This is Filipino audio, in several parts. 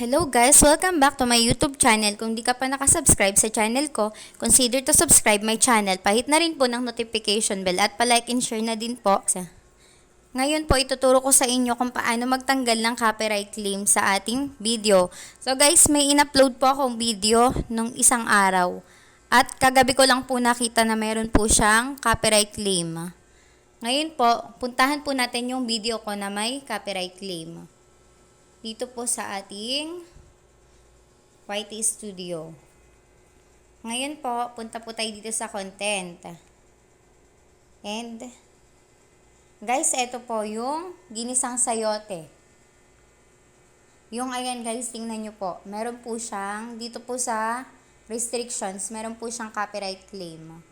Hello guys! Welcome back to my YouTube channel. Kung di ka pa nakasubscribe sa channel ko, consider to subscribe my channel. Pahit na rin po ng notification bell at palike and share na din po. Ngayon po, ituturo ko sa inyo kung paano magtanggal ng copyright claim sa ating video. So guys, may in-upload po akong video nung isang araw. At kagabi ko lang po nakita na meron po siyang copyright claim. Ngayon po, puntahan po natin yung video ko na may copyright claim dito po sa ating YT Studio. Ngayon po, punta po tayo dito sa content. And, guys, ito po yung ginisang sayote. Yung ayan guys, tingnan nyo po. Meron po siyang, dito po sa restrictions, meron po siyang copyright claim.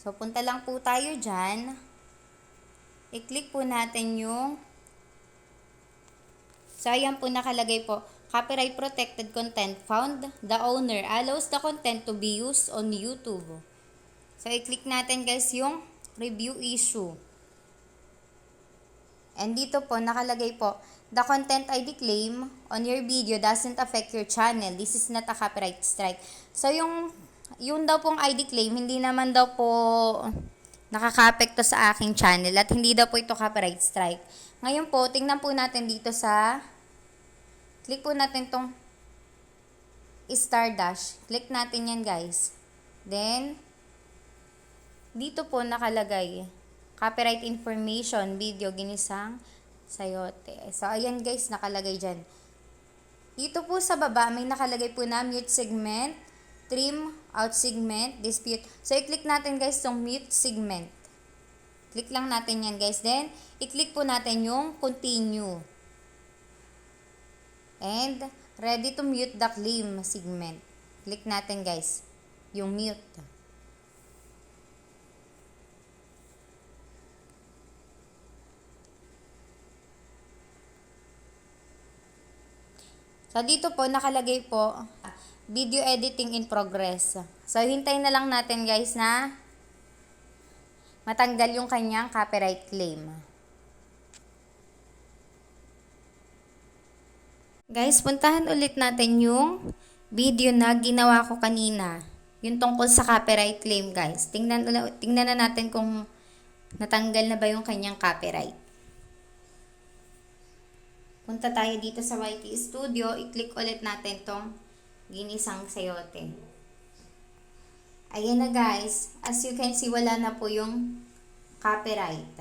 So, punta lang po tayo dyan. I-click po natin yung So, ayan po nakalagay po, copyright protected content found. The owner allows the content to be used on YouTube. So, i-click natin guys yung review issue. And dito po, nakalagay po, the content ID claim on your video doesn't affect your channel. This is not a copyright strike. So, yung, yung daw pong ID claim, hindi naman daw po nakaka-apekto sa aking channel at hindi daw po ito copyright strike. Ngayon po, tingnan po natin dito sa, click po natin tong star dash. Click natin yan guys. Then, dito po nakalagay, copyright information, video, ginisang, sayote. So, ayan guys, nakalagay dyan. Dito po sa baba, may nakalagay po na mute segment, trim, out segment, dispute. So, i-click natin guys tong mute segment. Click lang natin yan guys. Then, i-click po natin yung continue. And, ready to mute the claim segment. Click natin guys. Yung mute. So, dito po, nakalagay po, video editing in progress. So, hintayin na lang natin guys na matanggal yung kanyang copyright claim. Guys, puntahan ulit natin yung video na ginawa ko kanina. Yung tungkol sa copyright claim, guys. Tingnan, tingnan na natin kung natanggal na ba yung kanyang copyright. Punta tayo dito sa YT Studio. I-click ulit natin tong ginisang sayote. Ayan na guys. As you can see, wala na po yung copyright.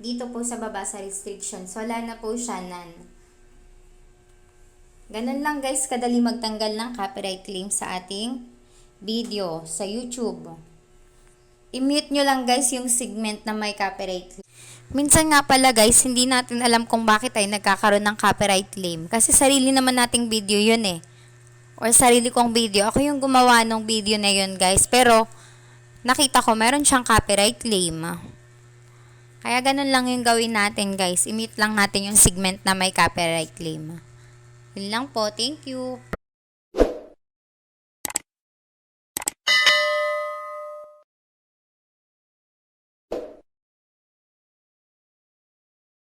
Dito po sa baba sa restrictions, wala na po siya nan. Ganun lang guys, kadali magtanggal ng copyright claim sa ating video sa YouTube. I-mute nyo lang guys yung segment na may copyright claim. Minsan nga pala guys, hindi natin alam kung bakit ay nagkakaroon ng copyright claim. Kasi sarili naman nating video yun eh or sarili kong video. Ako yung gumawa ng video na yun, guys. Pero, nakita ko, meron siyang copyright claim. Kaya, ganun lang yung gawin natin, guys. I-mute lang natin yung segment na may copyright claim. Yun lang po. Thank you.